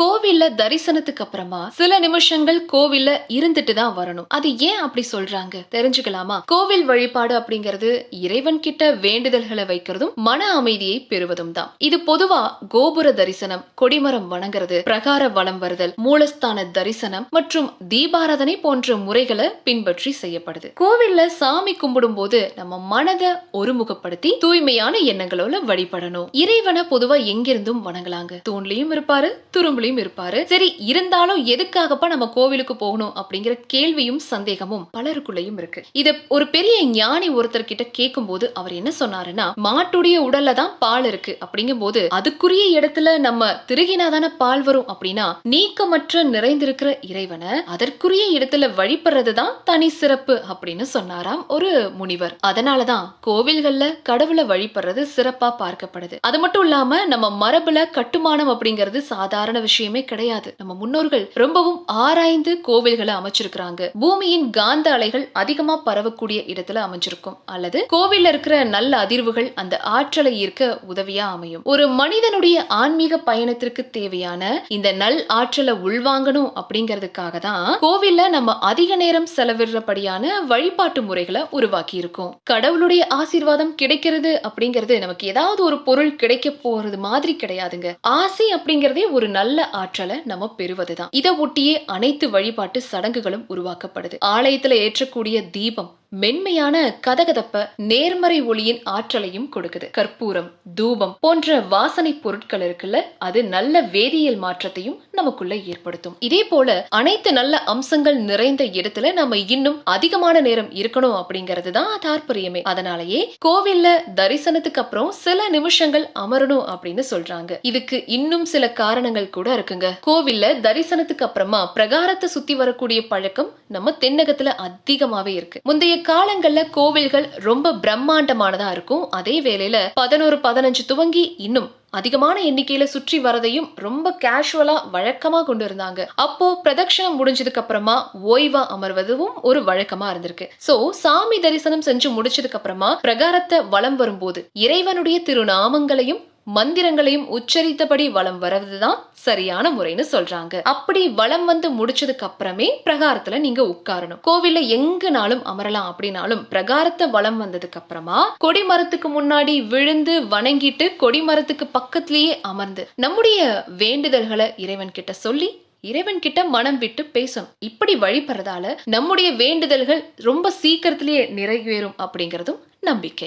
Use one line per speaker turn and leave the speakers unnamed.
கோவில்ல தரிசனத்துக்கு அப்புறமா சில நிமிஷங்கள் கோவில்ல இருந்துட்டு தான் வரணும். அது ஏன் அப்படி சொல்றாங்க? தெரிஞ்சுக்கலாமா? கோவில் வழிபாடு அப்படிங்கிறது இறைவன் கிட்ட வேண்டுதல்களை வைக்கிறதும் மன அமைதியை பெறுவதும் தான். இது பொதுவா கோபுர தரிசனம் கொடிமரம் வணங்குறது பிரகார வலம் வருதல் மூலஸ்தான தரிசனம் மற்றும் தீபாராதனை போன்ற முறைகளை பின்பற்றி செய்யப்படுது. கோவில்ல சாமி கும்பிடும் போது நம்ம மனதை ஒருமுகப்படுத்தி தூய்மையான எண்ணங்களோட வழிபடணும். இறைவனை பொதுவா எங்கிருந்தும் வணங்கலாங்க. தூண்லயும் இருப்பாரு துரும்புலயும் இருப்பாரு. சரி இருந்தாலும் எதுக்காகப்பா நம்ம கோவிலுக்கு போகணும் அப்படிங்கிற கேள்வியும் சந்தேகமும் பலருக்குள்ளயும் இருக்கு. இத ஒரு பெரிய ஞானி ஒருத்தர் கிட்ட கேட்கும் போது அவர் என்ன சொன்னாருன்னா மாட்டுடைய உடல்ல தான் பால் இருக்கு. அப்படிங்கும் போது அதுக்குரிய இடத்துல நம்ம திருகினாதான பால் வரும் அப்படின்னா நீக்கமற்ற நிறைந்திருக்கிற இறைவனை அதற்குரிய இடத்துல வழிபடுறது தான் தனி சிறப்பு அப்படின்னு சொன்னாராம் ஒரு முனிவர். அதனாலதான் கோவில்கள்ல கடவுளை வழிபடுறது சிறப்பா பார்க்கப்படுது. அது மட்டும் இல்லாம நம்ம மரபுல கட்டுமானம் அப்படிங்கிறது சாதாரண விஷயம் கிடையாது. நம்ம முன்னோர்கள் ரொம்பவும் ஆராய்ந்து கோவில்களை அமைச்சிருக்கிறாங்க. பூமியின் காந்த அலைகள் அதிகமா பரவக்கூடிய இடத்துல அமைஞ்சிருக்கும். அல்லது கோவில்ல இருக்கிற நல்ல அதிர்வுகள் அந்த ஆற்றலை ஈர்க்க உதவியா அமையும். ஒரு மனிதனுடைய ஆன்மீக பயணத்திற்கு தேவையான இந்த நல் ஆற்றலை உள்வாங்கணும் அப்படிங்கிறதுக்காக தான் கோவில்ல நம்ம அதிக நேரம் செலவிடுறபடியான வழிபாட்டு முறைகளை உருவாக்கி இருக்கோம் கடவுளுடைய ஆசீர்வாதம் கிடைக்கிறது அப்படிங்கிறது நமக்கு ஏதாவது ஒரு பொருள் கிடைக்க போறது மாதிரி கிடையாதுங்க. ஆசை அப்படிங்கறதே ஒரு நல்ல ஆற்றலை நம்ம பெறுவதுதான். இதை ஒட்டியே அனைத்து வழிபாட்டு சடங்குகளும் உருவாக்கப்படுது. ஆலயத்துல ஏற்றக்கூடிய தீபம் மென்மையான கதகதப்ப நேர்மறை ஒளியின் ஆற்றலையும் கொடுக்குது. கற்பூரம் தூபம் போன்ற வாசனை பொருட்கள் இருக்குல்ல அது நல்ல வேதியியல் மாற்றத்தையும் நமக்குள்ள ஏற்படுத்தும். இதே போல அனைத்து நல்ல அம்சங்கள் நிறைந்த இடத்துல நம்ம இன்னும் அதிகமான நேரம் இருக்கணும் அப்படிங்கிறது தான் தாற்பயமே. அதனாலயே கோவில்ல தரிசனத்துக்கு அப்புறம் சில நிமிஷங்கள் அமரணும் அப்படின்னு சொல்றாங்க. இதுக்கு இன்னும் சில காரணங்கள் கூட இருக்குங்க. கோவில்ல தரிசனத்துக்கு அப்புறமா பிரகாரத்தை சுத்தி வரக்கூடிய பழக்கம் நம்ம தென்னகத்துல அதிகமாவே இருக்கு. முந்தைய காலங்கள்ல கோவில்கள் ரொம்ப பிரம்மாண்டமானதா இருக்கும். அதே வேளையில பதினோரு பதினஞ்சு துவங்கி இன்னும் அதிகமான எண்ணிக்கையில சுற்றி வரதையும் ரொம்ப கேஷுவலா வழக்கமா கொண்டு இருந்தாங்க. அப்போ பிரதட்சணம் முடிஞ்சதுக்கு அப்புறமா ஓய்வா அமர்வதும் ஒரு வழக்கமா இருந்திருக்கு. சோ சாமி தரிசனம் செஞ்சு முடிச்சதுக்கு அப்புறமா பிரகாரத்தை வலம் வரும்போது இறைவனுடைய திருநாமங்களையும் மந்திரங்களையும் உச்சரித்தபடி வலம் வர்றதுதான் சரியான முறைன்னு சொல்றாங்க. அப்படி வலம் வந்து முடிச்சதுக்கு அப்புறமே பிரகாரத்துல நீங்க உட்காரணும். கோவில்ல எங்கனாலும் அமரலாம் அப்படின்னாலும் பிரகாரத்தை வலம் வந்ததுக்கு அப்புறமா கொடிமரத்துக்கு முன்னாடி விழுந்து வணங்கிட்டு கொடி மரத்துக்கு பக்கத்திலேயே அமர்ந்து நம்முடைய வேண்டுதல்களை இறைவன் கிட்ட சொல்லி இறைவன் கிட்ட மனம் விட்டு பேசணும். இப்படி வழிபடுறதால நம்முடைய வேண்டுதல்கள் ரொம்ப சீக்கிரத்திலேயே நிறைவேறும் அப்படிங்கிறதும் நம்பிக்கை.